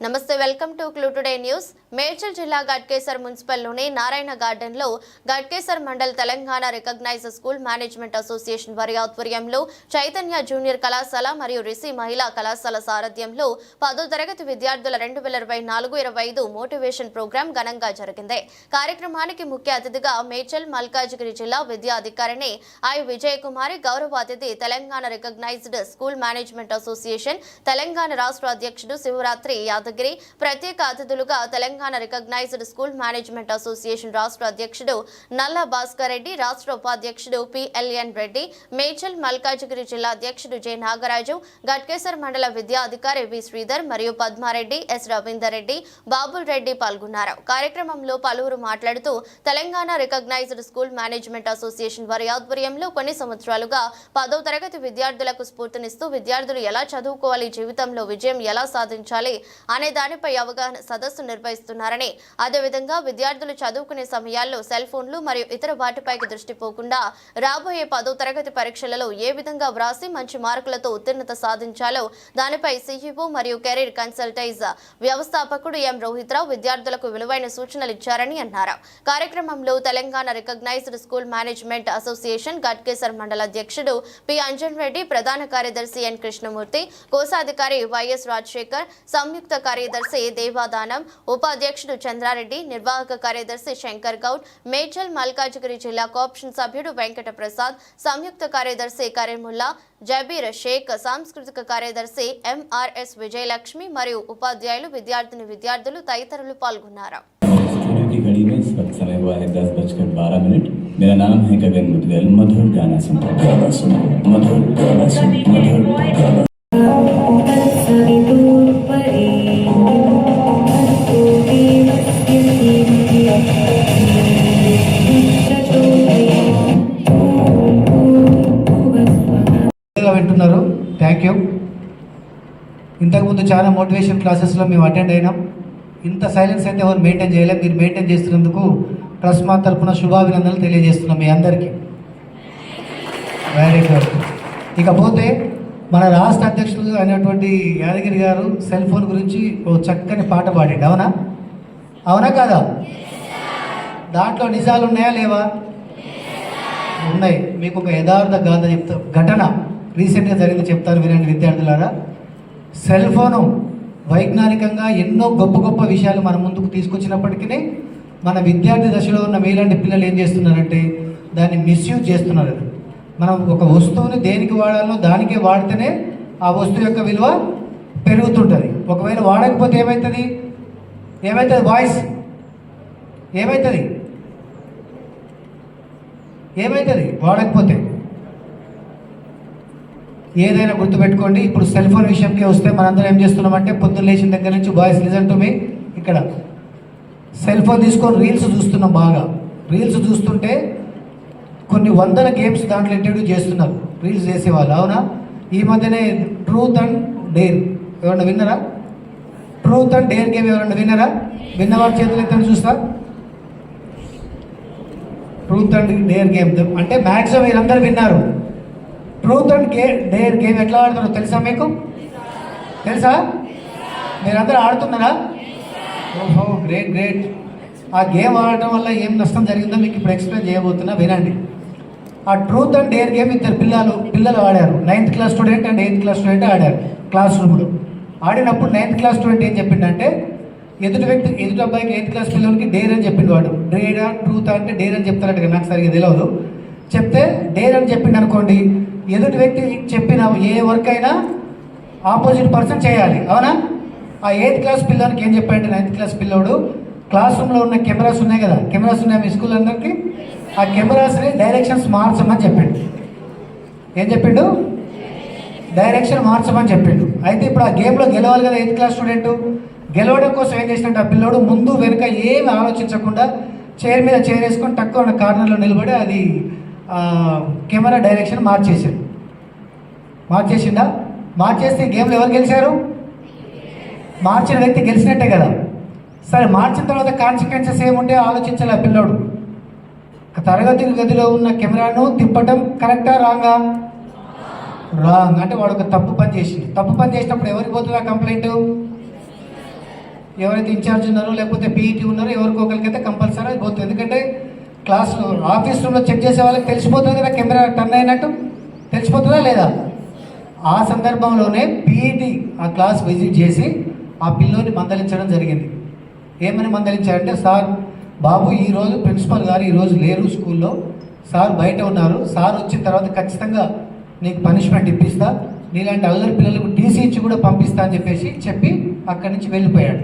నమస్తే welcome to clue today news. Medchal జిల్లా గట్కేసర్ మున్సిపల్లోని నారాయణ గార్డెన్లో Ghatkesar mandal Telangana recognize school management association వారి ఆధ్వర్యంలో చైతన్య జూనియర్ కళాశాల మరియు రిషి మహిళా కళాశాల సారథ్యంలో పదో తరగతి విద్యార్థుల రెండు వేల ఇరవై నాలుగు ఇరవై ఐదు మోటివేషన్ ప్రోగ్రాం ఘనంగా జరిగింది. కార్యక్రమానికి ముఖ్య అతిథిగా మేడ్చల్ మల్కాజ్గిరి జిల్లా విద్యా అధికారిని ఐ. విజయకుమారి గౌరవ అతిథి Telangana recognized school management association Telangana రాష్ట్ర అధ్యక్షుడు శివరాత్రి యాదగిరి ప్రత్యేక అతిథులుగా Telangana recognized school management association రాష్ట్ర అధ్యక్షుడు నల్ల భాస్కర్ రెడ్డి రాష్ట్ర ఉపాధ్యక్షుడు పిఎల్ఎన్ రెడ్డి మేచల్ మల్కాజిగిరి జిల్లా అధ్యక్షుడు జె నాగరాజు గట్కేసర్ మండల విద్యా అధికారి వి శ్రీధర్ మరియు పద్మారెడ్డి ఎస్ రవీందర్ రెడ్డి బాబుల్ రెడ్డి పాల్గొన్నారు. కార్యక్రమంలో పలువురు మాట్లాడుతూ Telangana recognized school management association వారి ఆధ్వర్యంలో కొన్ని సంవత్సరాలుగా పదో తరగతి విద్యార్థులకు స్ఫూర్తినిస్తూ విద్యార్థులు ఎలా చదువుకోవాలి జీవితంలో విజయం ఎలా సాధించాలి అనే దానిపై అవగాహన సదస్సు నిర్వహిస్తున్నారని అదేవిధంగా విద్యార్థులు చదువుకునే సమయాల్లో సెల్ ఫోన్లు మరియు ఇతర వాటిపైకి దృష్టి పోకుండా రాబోయే పదో తరగతి పరీక్షలలో ఏ విధంగా వ్రాసి మంచి మార్కులతో ఉత్తీర్ణత సాధించాలో దానిపై సిఈఓ మరియు కెరీర్ కన్సల్టైజ్ వ్యవస్థాపకుడు ఎం రోహిత్రావు విద్యార్థులకు విలువైన సూచనలు ఇచ్చారని అన్నారు. కార్యక్రమంలో Telangana recognized school management association Ghatkesar మండల అధ్యక్షుడు పి అంజన్ రెడ్డి ప్రధాన కార్యదర్శి ఎన్ కృష్ణమూర్తి కోశాధికారి వైఎస్ రాజశేఖర్ సంయుక్త కార్యదర్శి దేవాదానం ఉపాధ్యక్షుడు చంద్రారెడ్డి నిర్వాహక కార్యదర్శి శంకర్ గౌడ్ మేడ్చల్ మల్కాజ్గిరి జిల్లా కోఆప్షన్ సభ్యుడు వెంకట ప్రసాద్ సంయుక్త కార్యదర్శి కరీముల్లా జబీర్ షేక్ సాంస్కృతిక కార్యదర్శి ఎంఆర్ఎస్ విజయలక్ష్మి మరియు ఉపాధ్యాయులు విద్యార్థిని విద్యార్థులు తదితరులు పాల్గొన్నారు स्टूडियो की घड़ी में इस वक्त समय हुआ है दस बजकर बारह मिनट मेरा नाम है गगन मुदगल मधुर गाना सुनते गाना सुनो मधुर गाना सुनो मधुर गाना గా వింటున్నారు. థ్యాంక్ యూ ఇంతకుముందు చాలా మోటివేషన్ క్లాసెస్లో మేము అటెండ్ అయినాం. ఇంత సైలెన్స్ అయితే ఎవరు మెయింటైన్ చేయలేదు. మీరు మెయింటైన్ చేస్తున్నందుకు ట్రస్ట్ మా తరపున శుభాభినందనలు తెలియజేస్తున్నాం మీ అందరికీ. వెరీ గుడ్ ఇకపోతే మన రాష్ట్ర అధ్యక్షులు అయినటువంటి యాదగిరి గారు సెల్ ఫోన్ గురించి ఓ చక్కని పాట పాడిండు. అవునా? అవునా కాదా? దాంట్లో నిజాలు ఉన్నాయా లేవా? ఉన్నాయి. మీకు ఒక యథార్థ గాథ చెప్తా ఘటన రీసెంట్గా జరిగింది చెప్తారు వినండి విద్యార్థులారా. సెల్ ఫోను వైజ్ఞానికంగా ఎన్నో గొప్ప గొప్ప విషయాలు మన ముందుకు తీసుకొచ్చినప్పటికీ మన విద్యార్థి దశలో ఉన్న మీలాంటి పిల్లలు ఏం చేస్తున్నారంటే దాన్ని మిస్యూజ్ చేస్తున్నారు. మనం ఒక వస్తువుని దేనికి వాడాలో దానికే వాడితేనే ఆ వస్తువు యొక్క విలువ పెరుగుతుంటుంది. ఒకవేళ వాడకపోతే ఏమవుతుంది ఏమవుతుంది వాయిస్ ఏమవుతుంది ఏమవుతుంది వాడకపోతే. ఏదైనా గుర్తుపెట్టుకోండి ఇప్పుడు సెల్ ఫోన్ విషయంకి వస్తే మనందరం ఏం చేస్తున్నామంటే పొద్దున్న లేచిన దగ్గర నుంచి బాయ్స్ లిజన్ టు మీ ఇక్కడ సెల్ ఫోన్ తీసుకొని రీల్స్ చూస్తున్నాం బాగా. రీల్స్ చూస్తుంటే కొన్ని వందల గేమ్స్ దాంట్లో ఇంట్రడ్యూస్ చేస్తున్నారు. రీల్స్ చేసేవాళ్ళు. అవునా? ఈ మధ్యనే ట్రూత్ అండ్ డేర్ ఎవరన్నా విన్నరా? ట్రూత్ అండ్ డేర్ గేమ్ ఎవరన్నా విన్నరా? విన్నవారి చేతులు ఎత్తని చూస్తా. ట్రూత్ అండ్ డేర్ గేమ్ అంటే మ్యాక్సిమం మీరందరూ విన్నారు. ట్రూత్ అండ్ గే డేర్ గేమ్ ఎట్లా ఆడుతున్నారు తెలుసా మీకు? తెలుసా? మీరందరూ ఆడుతున్నారా? ఓహో గ్రేట్ గ్రేట్ ఆ గేమ్ ఆడటం వల్ల ఏం నష్టం జరిగిందో మీకు ఇప్పుడు ఎక్స్ప్లెయిన్ చేయబోతున్నా. వినండి. ఆ ట్రూత్ అండ్ డేర్ గేమ్ ఇద్దరు పిల్లలు పిల్లలు ఆడారు. Ninth class student and eighth class student ఆడారు క్లాస్ రూమ్లో ఆడినప్పుడు నైన్త్ క్లాస్ స్టూడెంట్ ఏం చెప్పిండంటే ఎదుటి వ్యక్తి ఎదుటి అబ్బాయికి ఎయిత్ క్లాస్ పిల్లలకి డేర్ అని చెప్పిండు వాడు. డేరా ట్రూత్ అంటే డేర్ అని చెప్తారట నాకు సరిగ్గా తెలియదు చెప్తే డేర్ అని చెప్పిండు అనుకోండి. ఎదుటి వ్యక్తి చెప్పిన ఏ వర్క్ అయినా ఆపోజిట్ పర్సన్ చేయాలి. అవునా? ఆ ఎయిత్ క్లాస్ పిల్లలకి ఏం చెప్పాడంటే నైన్త్ క్లాస్ పిల్లోడు క్లాస్ రూమ్లో ఉన్న కెమెరాస్ ఉన్నాయి కదా. కెమెరాస్ ఉన్నాయి మీ స్కూల్ అందరికీ. ఆ కెమెరాస్ని డైరెక్షన్స్ మార్చమని చెప్పిండు. ఏం చెప్పిండు? డైరెక్షన్ మార్చమని చెప్పిండు. అయితే ఇప్పుడు ఆ గేమ్లో గెలవాలి కదా ఎయిత్ క్లాస్ స్టూడెంట్? గెలవడం కోసం ఏం చేసినట్టు ఆ పిల్లోడు ముందు వెనుక ఏమి ఆలోచించకుండా చైర్ మీద చైర్ వేసుకొని తక్కువ ఉన్న కార్నర్లో నిలబడి అది కెమెరా డైరెక్షన్ మార్చేసాడు. మార్చేసిందా మార్చేస్తే గేమ్లో ఎవరు గెలిచారు? మార్చిన వ్యక్తి గెలిచినట్టే కదా. సరే మార్చిన తర్వాత కాన్సిక్వెన్సెస్ ఏముంటే ఆలోచించాలి ఆ పిల్లోడు. తరగతి గదిలో ఉన్న కెమెరాను తిప్పటం కరెక్టా రాంగా? రాంగ్. అంటే వాడు ఒక తప్పు పని చేసింది తప్పు పని చేసినప్పుడు ఎవరికి పోతుందా కంప్లైంట్? ఎవరైతే ఇన్ఛార్జ్ ఉన్నారో లేకపోతే పీఈటీ ఉన్నారో ఎవరికో ఒకరికైతే కంపల్సరీ అది పోతుంది. ఎందుకంటే క్లాస్లో ఆఫీస్ రూమ్లో చెక్ చేసే వాళ్ళకి తెలిసిపోతుంది కదా కెమెరా టర్న్ అయినట్టు తెలిసిపోతుందా లేదా? ఆ సందర్భంలోనే పీఈటీ ఆ క్లాస్ విజిట్ చేసి ఆ పిల్లోని మందలించడం జరిగింది. ఏమని మందలించారంటే సార్ బాబు ఈరోజు ప్రిన్సిపల్ గారు ఈరోజు లేరు స్కూల్లో. సార్ బయట ఉన్నారు. సార్ వచ్చిన తర్వాత ఖచ్చితంగా నీకు పనిష్మెంట్ ఇప్పిస్తా. నీలాంటి అల్లరి పిల్లలకు టీసీ ఇచ్చి కూడా పంపిస్తా అని చెప్పేసి చెప్పి అక్కడి నుంచి వెళ్ళిపోయాడు.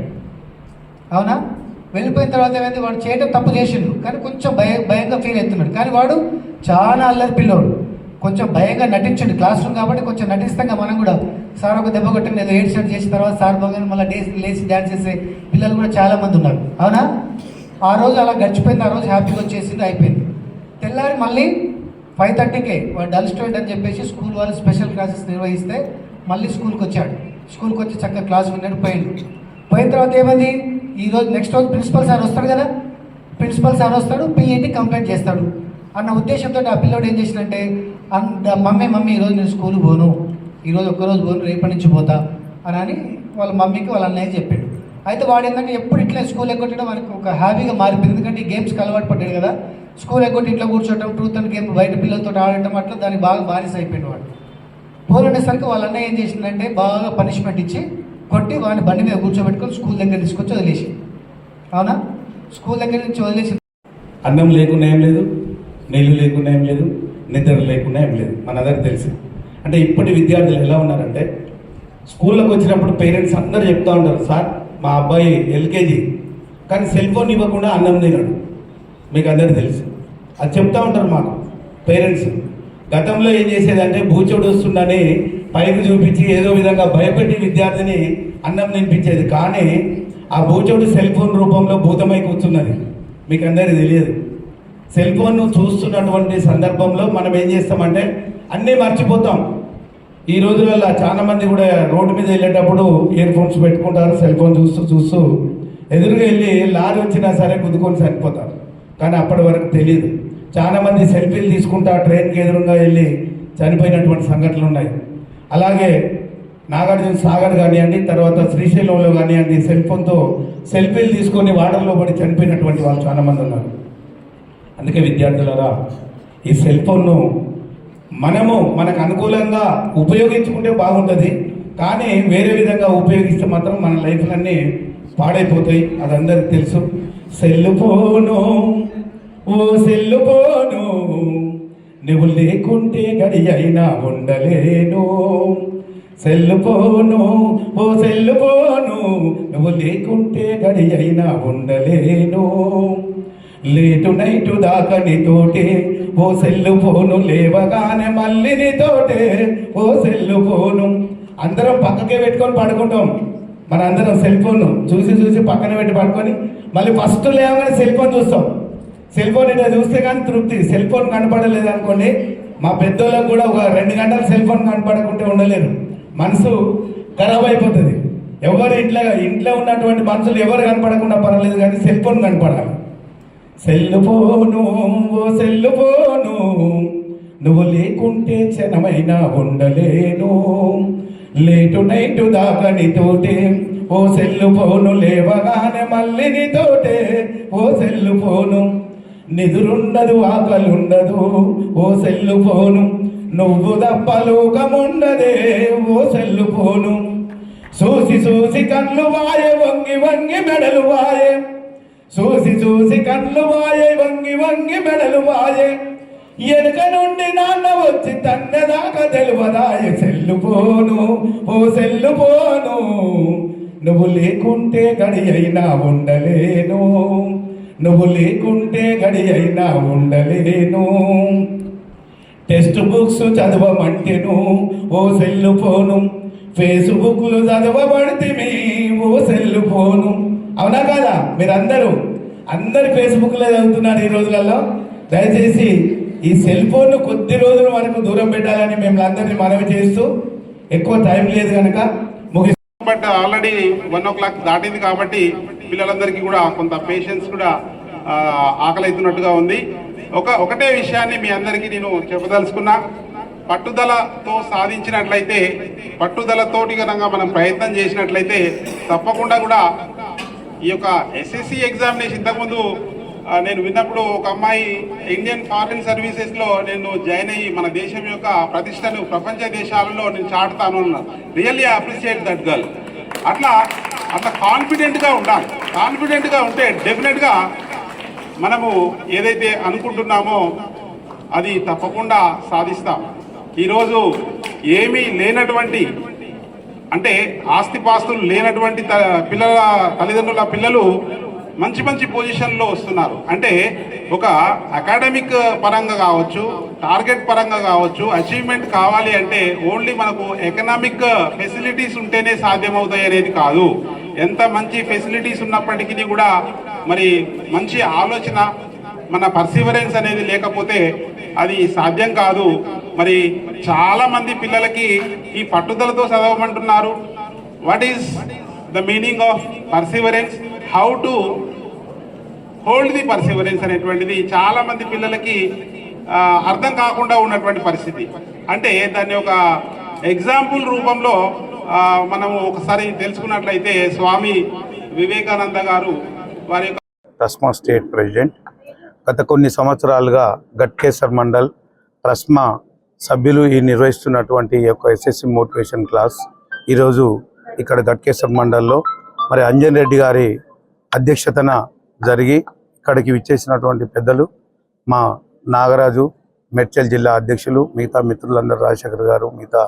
అవునా? వెళ్ళిపోయిన తర్వాత ఏమైంది? వాడు చేయడం తప్పు చేసిండు. కానీ కొంచెం భయ భయంగా ఫీల్ అవుతున్నాడు. కానీ వాడు చాలా అల్లరి పిల్లోడు. కొంచెం భయంగా నటించండి క్లాస్ రూమ్ కాబట్టి కొంచెం నటిస్తాం మనం కూడా. సార్ ఒక దెబ్బ కొట్టండి ఏదో ఏడ్ షర్ట్ చేసిన తర్వాత సార్ బాగా మళ్ళీ డేస్ లేచి డ్యాన్స్ చేసే పిల్లలు కూడా చాలా మంది ఉన్నారు. అవునా? ఆ రోజు అలా గడిచిపోయింది ఆ రోజు హ్యాపీగా వచ్చేసింది అయిపోయింది. తెల్లారి మళ్ళీ ఫైవ్ థర్టీకే వాడు డల్ స్టూడెంట్ అని చెప్పేసి స్కూల్ వాళ్ళు స్పెషల్ క్లాసెస్ నిర్వహిస్తే మళ్ళీ స్కూల్కి వచ్చాడు. స్కూల్కి వచ్చి చక్కగా క్లాస్ విన్నాడు పోయిండు. పోయిన తర్వాత ఏమైంది? ఈ రోజు నెక్స్ట్ రోజు ప్రిన్సిపల్ సార్ వస్తాడు కదా? ప్రిన్సిపల్ సార్ వస్తాడు పిఈటి కంప్లైంట్ చేస్తాడు. అన్న ఉద్దేశంతో ఆ పిల్లోడు ఏం చేసిందంటే అంత మమ్మీ మమ్మీ ఈరోజు నేను స్కూల్ పోను. ఈరోజు ఒక్కరోజు పోను రేపటి నుంచి పోతా అని అని వాళ్ళ మమ్మీకి వాళ్ళ అన్నయ్య చెప్పాడు. అయితే వాడు ఏంటంటే ఎప్పుడు ఇట్లా స్కూల్ ఎగ్గొట్టడం మనకు ఒక హ్యాపీగా మారిపోయింది. ఎందుకంటే ఈ గేమ్స్కి అలవాటు పడ్డాడు కదా. స్కూల్ ఎగ్గొట్టి ఇట్లా కూర్చోవటం ట్రూత్ అండ్ గేమ్ బయట పిల్లలతో ఆడటం అట్లా దానికి బాగా బానిస అయిపోయింది వాడు. పోలనేసరికి వాళ్ళ అన్నయ్య ఏం చేసిందంటే బాగా పనిష్మెంట్ ఇచ్చి కొట్టి వాడిని బండి మీద కూర్చోబెట్టుకొని స్కూల్ దగ్గర తీసుకొచ్చి వదిలేసి అవునా? స్కూల్ దగ్గర నుంచి వదిలేసి అన్నం లేకుండా ఏం లేదు నీళ్ళు లేకుండా ఏం లేదు నిద్ర లేకుండా ఏం లేదు. మనందరికి తెలుసు. అంటే ఇప్పటి విద్యార్థులు ఎలా ఉన్నారంటే స్కూల్లోకి వచ్చినప్పుడు పేరెంట్స్ అందరూ చెప్తా ఉంటారు సార్ మా అబ్బాయి ఎల్కేజీ. కానీ సెల్ ఫోన్ ఇవ్వకుండా అన్నం తినడు. మీకు అందరికీ తెలుసు. అది చెప్తా ఉంటారు మాకు పేరెంట్స్. గతంలో ఏం చేసేదంటే భూచోడు వస్తుందని పైకి చూపించి ఏదో విధంగా భయపెట్టి విద్యార్థిని అన్నం తినిపించేది. కానీ ఆ భూచోడు సెల్ ఫోన్ రూపంలో భూతమై కూర్చున్నది. మీకు అందరికీ తెలియదు. సెల్ ఫోన్ చూస్తున్నటువంటి సందర్భంలో మనం ఏం చేస్తామంటే అన్నీ మర్చిపోతాం. ఈ రోజులలో చాలా మంది కూడా రోడ్డు మీద వెళ్ళేటప్పుడు ఇయర్ ఫోన్స్ పెట్టుకుంటారు సెల్ ఫోన్ చూస్తూ చూస్తూ ఎదురుగా వెళ్ళి లారీ వచ్చినా సరే గుద్దుకొని చనిపోతారు కానీ అప్పటి వరకు తెలియదు చాలా మంది సెల్ఫీలు తీసుకుంటా ట్రైన్కి ఎదురుగా వెళ్ళి చనిపోయినటువంటి సంఘటనలు ఉన్నాయి. అలాగే నాగార్జున సాగర్ కానివ్వండి తర్వాత శ్రీశైలంలో కానివ్వండి సెల్ ఫోన్తో సెల్ఫీలు తీసుకొని వాటర్లో పడి చనిపోయినటువంటి వాళ్ళు చాలామంది ఉన్నారు. అందుకే విద్యార్థులరా ఈ సెల్ ఫోన్ను మనము మనకు అనుకూలంగా ఉపయోగించుకుంటే బాగుంటుంది కానీ వేరే విధంగా ఉపయోగిస్తే మాత్రం మన లైఫ్లన్నీ పాడైపోతాయి అది అందరికి తెలుసు. సెల్ ఫోను ఓ సెల్ ఫోను నువ్వు లేకుంటే గడి అయినా ఉండలేను. సెల్ ఫోను ఓ సెల్ ఫోను నువ్వు లేకుంటే గడి అయినా ఉండలేను. లేటు నైటు దాకా నీతోటే ఓ సెల్లు ఫోను లేవగానే మళ్ళీ నీతోటే ఓ సెల్లు ఫోను. అందరం పక్కకే పెట్టుకొని పడుకుంటాం. మన అందరం సెల్ ఫోన్ చూసి చూసి పక్కన పెట్టి పడుకొని మళ్ళీ ఫస్ట్ లేవగానే సెల్ ఫోన్ చూస్తాం. సెల్ ఫోన్ ఇట్లా చూస్తే కానీ తృప్తి. సెల్ ఫోన్ కనపడలేదు అనుకోండి మా పెద్దోళ్ళకు కూడా ఒక రెండు గంటలు సెల్ ఫోన్ కనపడకుంటే ఉండలేరు. మనసు ఖరాబ్ అయిపోతుంది. ఎవరు ఇంట్లో ఇంట్లో ఉన్నటువంటి మనుషులు ఎవరు కనపడకుండా పర్వాలేదు కానీ సెల్ ఫోన్ కనపడాలి. సెల్లు పోను ఓ సెల్లు పోను నువ్వు లేకుంటే క్షణమైనా ఉండలేను. లేటు నైటు దాకా నీతోటే ఓ సెల్లు పోను లేవగానే మళ్ళీ నీతోటే ఓ సెల్లు పోను నిదురుండదు ఆకలుండదు ఓ సెల్లు పోను నువ్వు తప్ప లోకముండదే ఓ సెల్లు పోను చూసి చూసి కళ్ళు వాయే వంగి వంగి మెడలు వాయే. చూసి చూసి కళ్ళు వాయే వంగి వంగి మెడలు వాయే. ఎనుక నుండి నాన్న వచ్చి తన్నదాకా తెలువదాయ సెల్లుపోను ఓ సెల్లు పోను నువ్వు లేకుంటే గడి అయినా ఉండలేను నువ్వు లేకుంటే గడి అయినా ఉండలేను. టెక్స్ట్ బుక్స్ చదవమంటేను ఓ సెల్లు ఫోను ఫేస్బుక్లు చదవబడితే ఓ సెల్లు ఫోను అవునా కాదా? మీరందరూ. అందరు ఫేస్బుక్లో చదువుతున్నారు ఈ రోజులలో. దయచేసి ఈ సెల్ ఫోన్ కొద్ది రోజుల వరకు దూరం పెట్టాలని మేము అందరినీ మనవి చేస్తూ ఎక్కువ టైం లేదు కనుక ముగి but already one o'clock దాటింది కాబట్టి పిల్లలందరికీ కూడా కొంత పేషెన్స్ కూడా ఆకలైతున్నట్టుగా ఆకలి అవుతున్నట్టుగా ఉంది. ఒక ఒకటే విషయాన్ని మీ అందరికీ నేను చెప్పదలుచుకున్నా. పట్టుదలతో సాధించినట్లయితే పట్టుదలతోటి కనుక మనం ప్రయత్నం చేసినట్లయితే తప్పకుండా కూడా ఈ యొక్క ఎస్ఎస్సి ఎగ్జామినేషన్ ఇంతకుముందు నేను విన్నప్పుడు ఒక అమ్మాయి ఇండియన్ ఫారిన్ సర్వీసెస్లో నేను జాయిన్ అయ్యి మన దేశం యొక్క ప్రతిష్టను ప్రపంచ దేశాలలో నేను చాటుతాను అన్నాను రియల్లీ అప్రిషియేట్ దట్ గర్ల్ అట్లా అట్లా కాన్ఫిడెంట్గా ఉండాలి. కాన్ఫిడెంట్గా ఉంటే డెఫినెట్గా మనము ఏదైతే అనుకుంటున్నామో అది తప్పకుండా సాధిస్తాం. ఈరోజు ఏమీ లేనటువంటి అంటే ఆస్తిపాస్తులు లేనటువంటి త- పిల్లల తల్లిదండ్రుల పిల్లలు మంచి మంచి పొజిషన్లో వస్తున్నారు. అంటే ఒక అకాడమిక్ పరంగా కావచ్చు టార్గెట్ పరంగా కావచ్చు అచీవ్మెంట్ కావాలి అంటే ఓన్లీ మనకు ఎకనామిక్ ఫెసిలిటీస్ ఉంటేనే సాధ్యమవుతాయి అనేది కాదు. ఎంత మంచి ఫెసిలిటీస్ ఉన్నప్పటికీ కూడా మరి మంచి ఆలోచన మన పర్సివరెన్స్ అనేది లేకపోతే అది సాధ్యం కాదు. మరి చాలా మంది పిల్లలకి ఈ పట్టుదలతో చదవమంటున్నారు. What is the meaning of perseverance how to hold the perseverance అనేటువంటిది చాలా మంది పిల్లలకి అర్థం కాకుండా ఉన్నటువంటి పరిస్థితి. అంటే దాన్ని ఒక ఎగ్జాంపుల్ రూపంలో మనము ఒకసారి తెలుసుకున్నట్లయితే స్వామి వివేకానంద గారు వారి యొక్క ట్రస్మా స్టేట్ ప్రెసిడెంట్ గత కొన్ని సంవత్సరాలుగా గట్కేశ్వర్ మండల్ ట్రస్మా సభ్యులు ఈ నిర్వహిస్తున్నటువంటి ఈ యొక్క ఎస్ఎస్సి మోటివేషన్ క్లాస్ ఈరోజు ఇక్కడ గట్కేశ్వర్ మండల్లో మరి అంజన్ రెడ్డి గారి అధ్యక్షతన జరిగి ఇక్కడికి విచ్చేసినటువంటి పెద్దలు మా నాగరాజు మెడ్చల్ జిల్లా అధ్యక్షులు మిగతా మిత్రులందరూ రాజశేఖర్ గారు మిగతా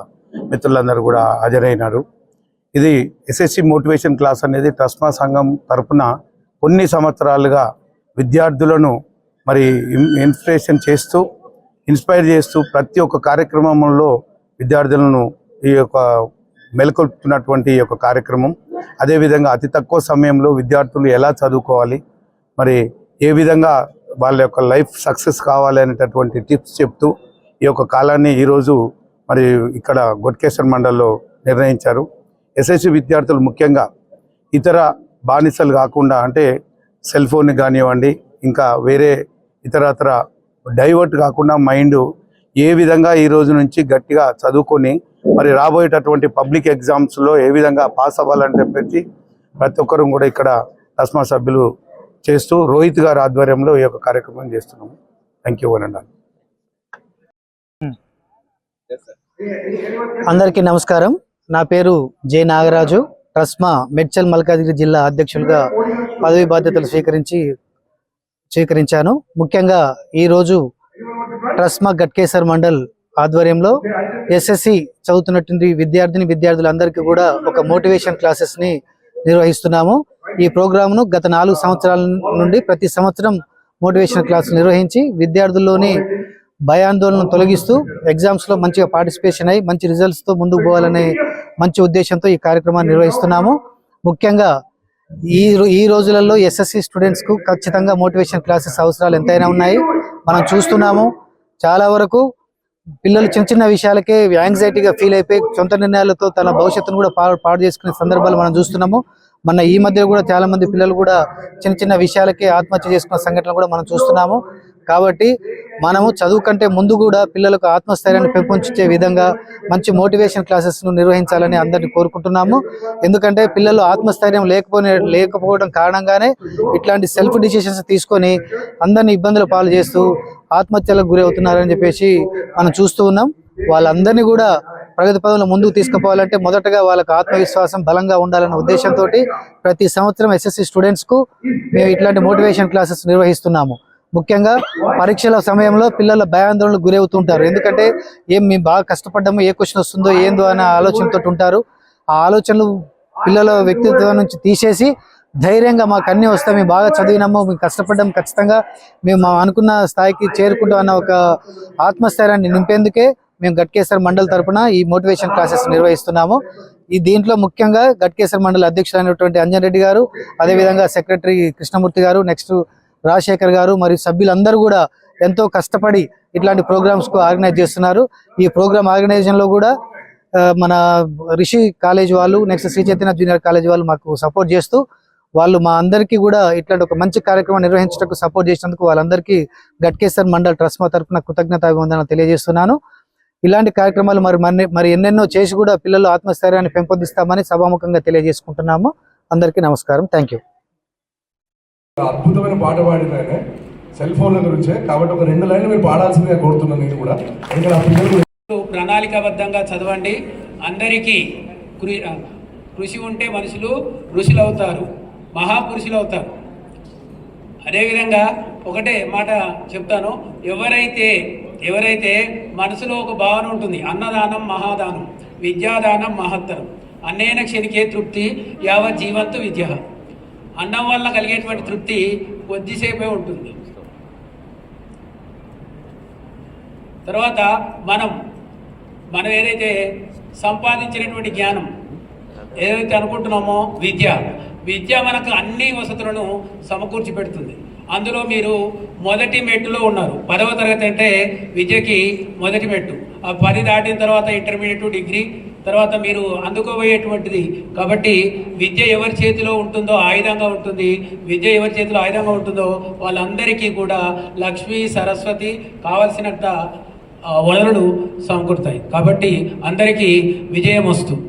మిత్రులందరూ కూడా హాజరైనారు. ఇది ఎస్ఎస్సి మోటివేషన్ క్లాస్ అనేది ట్రస్మా సంఘం తరపున కొన్ని సంవత్సరాలుగా విద్యార్థులను మరి ఇన్స్పిరేషన్ చేస్తూ ఇన్స్పైర్ చేస్తూ ప్రతి ఒక్క కార్యక్రమంలో విద్యార్థులను ఈ యొక్క మెలకొల్పుతున్నటువంటి ఈ యొక్క కార్యక్రమం. అదేవిధంగా అతి తక్కువ సమయంలో విద్యార్థులు ఎలా చదువుకోవాలి మరి ఏ విధంగా వాళ్ళ యొక్క లైఫ్ సక్సెస్ కావాలి అనేటటువంటి టిప్స్ చెప్తూ ఈ యొక్క కాలాన్ని ఈరోజు మరి ఇక్కడ గొట్కేశ్వర్ మండల్లో నిర్ణయించారు. ఎస్ఎస్సి విద్యార్థులు ముఖ్యంగా ఇతర బానిసలు కాకుండా అంటే సెల్ ఫోన్ కానివ్వండి ఇంకా వేరే ఇతరత్ర డైవర్ట్ కాకుండా మైండ్ ఏ విధంగా ఈ రోజు నుంచి గట్టిగా చదువుకొని మరి రాబోయేటటువంటి పబ్లిక్ ఎగ్జామ్స్లో ఏ విధంగా పాస్ అవ్వాలని చెప్పేసి ప్రతి ఒక్కరు కూడా ఇక్కడ తస్మా సభ్యులు చేస్తూ రోహిత్ గారి ఆధ్వర్యంలో ఈ యొక్క కార్యక్రమం చేస్తున్నాము. థ్యాంక్ యూ అనండి అందరికీ నమస్కారం. నా పేరు జే నాగరాజు. ట్రస్మా మెడ్చల్ మల్కాజిగిరి జిల్లా అధ్యక్షులుగా పదవి బాధ్యతలు స్వీకరించి స్వీకరించాను. ముఖ్యంగా ఈరోజు ట్రస్మా గట్కేసర్ మండల్ ఆధ్వర్యంలో ఎస్ఎస్సి చదువుతున్నటువంటి విద్యార్థిని విద్యార్థులందరికీ కూడా ఒక మోటివేషన్ క్లాసెస్ని నిర్వహిస్తున్నాము. ఈ ప్రోగ్రామ్ను గత నాలుగు సంవత్సరాల నుండి ప్రతి సంవత్సరం మోటివేషన్ క్లాసులు నిర్వహించి విద్యార్థుల్లోని భయాందోళన తొలగిస్తూ ఎగ్జామ్స్లో మంచిగా పార్టిసిపేషన్ అయ్యి మంచి రిజల్ట్స్తో ముందుకు పోవాలనే మంచి ఉద్దేశంతో ఈ కార్యక్రమాన్ని నిర్వహిస్తున్నాము. ముఖ్యంగా ఈ ఈ రోజులలో ఎస్ఎస్సి స్టూడెంట్స్కు ఖచ్చితంగా మోటివేషన్ క్లాసెస్ అవసరాలు ఎంతైనా ఉన్నాయి. మనం చూస్తున్నాము చాలా వరకు పిల్లలు చిన్న చిన్న విషయాలకే యాంగ్జైటీగా ఫీల్ అయిపోయి సొంత నిర్ణయాలతో తన భవిష్యత్తును కూడా పాడు పాడు చేసుకునే సందర్భాలు మనం చూస్తున్నాము. మన ఈ మధ్య కూడా చాలా మంది పిల్లలు కూడా చిన్న చిన్న విషయాలకే ఆత్మహత్య చేసుకున్న సంఘటనలు కూడా మనం చూస్తున్నాము. కాబట్టి మనము చదువు కంటే ముందు కూడా పిల్లలకు ఆత్మస్థైర్యాన్ని పెంపొంచే విధంగా మంచి మోటివేషన్ క్లాసెస్ను నిర్వహించాలని అందరినీ కోరుకుంటున్నాము. ఎందుకంటే పిల్లలు ఆత్మస్థైర్యం లేకపోయిన లేకపోవడం కారణంగానే ఇట్లాంటి సెల్ఫ్ డిసిషన్స్ తీసుకొని అందరినీ ఇబ్బందుల పాలు చేస్తూ ఆత్మహత్యలకు గురి అవుతున్నారని చెప్పేసి మనం చూస్తూ ఉన్నాం. వాళ్ళందరినీ కూడా ప్రగతి పదంలో ముందుకు తీసుకుపోవాలంటే మొదటగా వాళ్ళకు ఆత్మవిశ్వాసం బలంగా ఉండాలన్న ఉద్దేశంతో ప్రతి సంవత్సరం ఎస్ఎస్సి స్టూడెంట్స్కు మేము ఇట్లాంటి మోటివేషన్ క్లాసెస్ నిర్వహిస్తున్నాము. ముఖ్యంగా పరీక్షల సమయంలో పిల్లల భయాందోళనకు గురవుతుంటారు. ఎందుకంటే ఏం మేము బాగా కష్టపడ్డాము ఏ క్వశ్చన్ వస్తుందో ఏందో అనే ఆలోచనతో ఉంటారు. ఆ ఆలోచనలు పిల్లల వ్యక్తిత్వం నుంచి తీసేసి ధైర్యంగా మాకు అన్ని వస్తాయి మేము బాగా చదివినాము మేము కష్టపడ్డాము ఖచ్చితంగా మేము మా అనుకున్న స్థాయికి చేరుకుంటాం అన్న ఒక ఆత్మస్థైర్యాన్ని నింపేందుకే మేము గట్కేశ్వర మండల్ తరపున ఈ మోటివేషన్ క్లాసెస్ నిర్వహిస్తున్నాము. ఈ దీంట్లో ముఖ్యంగా గట్కేశ్వర మండల్ అధ్యక్షులైనటువంటి అంజన్ రెడ్డి గారు అదేవిధంగా సెక్రటరీ కృష్ణమూర్తి గారు నెక్స్ట్ రాజశేఖర్ గారు మరియు సభ్యులందరూ కూడా ఎంతో కష్టపడి ఇట్లాంటి ప్రోగ్రామ్స్కు ఆర్గనైజ్ చేస్తున్నారు. ఈ ప్రోగ్రామ్ ఆర్గనైజేషన్లో కూడా మన రిషి కాలేజ్ వాళ్ళు next Sri Chaitanya junior college వాళ్ళు మాకు సపోర్ట్ చేస్తూ వాళ్ళు మా అందరికీ కూడా ఇట్లాంటి ఒక మంచి కార్యక్రమం నిర్వహించడానికి సపోర్ట్ చేసినందుకు వాళ్ళందరికీ గట్కేశ్వర్ మండల్ ట్రస్మా తరఫున కృతజ్ఞత అభివందన తెలియజేస్తున్నాను. ఇలాంటి కార్యక్రమాలు మరి మరి మరి ఎన్నెన్నో చేసి కూడా పిల్లలు ఆత్మస్థైర్యాన్ని పెంపొందిస్తామని సభాముఖంగా తెలియజేసుకుంటున్నాము. అందరికీ నమస్కారం. థ్యాంక్ యూ అద్భుతమైన పాట పాడిన ఆయన. సెల్ ఫోన్ల గురించే. కాబట్టి ఒక రెండు లైన్లు మీరు పాడాల్సిందిగా కోరుతున్నాను నేను కూడా. ఎందుకంటే ప్రణాళికాబద్ధంగా చదవండి. అందరికీ కృషి ఉంటే మనుషులు ఋషులు అవుతారు మహాపురుషులు అవుతారు అదేవిధంగా ఒకటే మాట చెప్తాను. ఎవరైతే ఎవరైతే మనసులో ఒక భావన ఉంటుంది అన్నదానం మహాదానం విద్యాదానం మహత్తరం అన్నేన క్షణికే తృప్తి యావత్ జీవంతు విద్య. అన్నం వల్ల కలిగేటువంటి తృప్తి కొద్దిసేపే ఉంటుంది. తర్వాత మనం మనం ఏదైతే సంపాదించినటువంటి జ్ఞానం ఏదైతే అనుకుంటున్నామో విద్య విద్య మనకు అన్ని వసతులను సమకూర్చి పెడుతుంది. అందులో మీరు మొదటి మెట్టులో ఉన్నారు. పదవ తరగతి అంటే విద్యకి మొదటి మెట్టు. ఆ పది దాటిన తర్వాత ఇంటర్మీడియట్ డిగ్రీ తర్వాత మీరు అందుకోబోయేటువంటిది. కాబట్టి విద్య ఎవరి చేతిలో ఉంటుందో ఆయుధంగా ఉంటుంది. విద్య ఎవరి చేతిలో ఆయుధంగా ఉంటుందో వాళ్ళందరికీ కూడా లక్ష్మీ సరస్వతి కావలసినంత ఆ, వనరులు సమకూరుతాయి. కాబట్టి అందరికీ విజయం వస్తుంది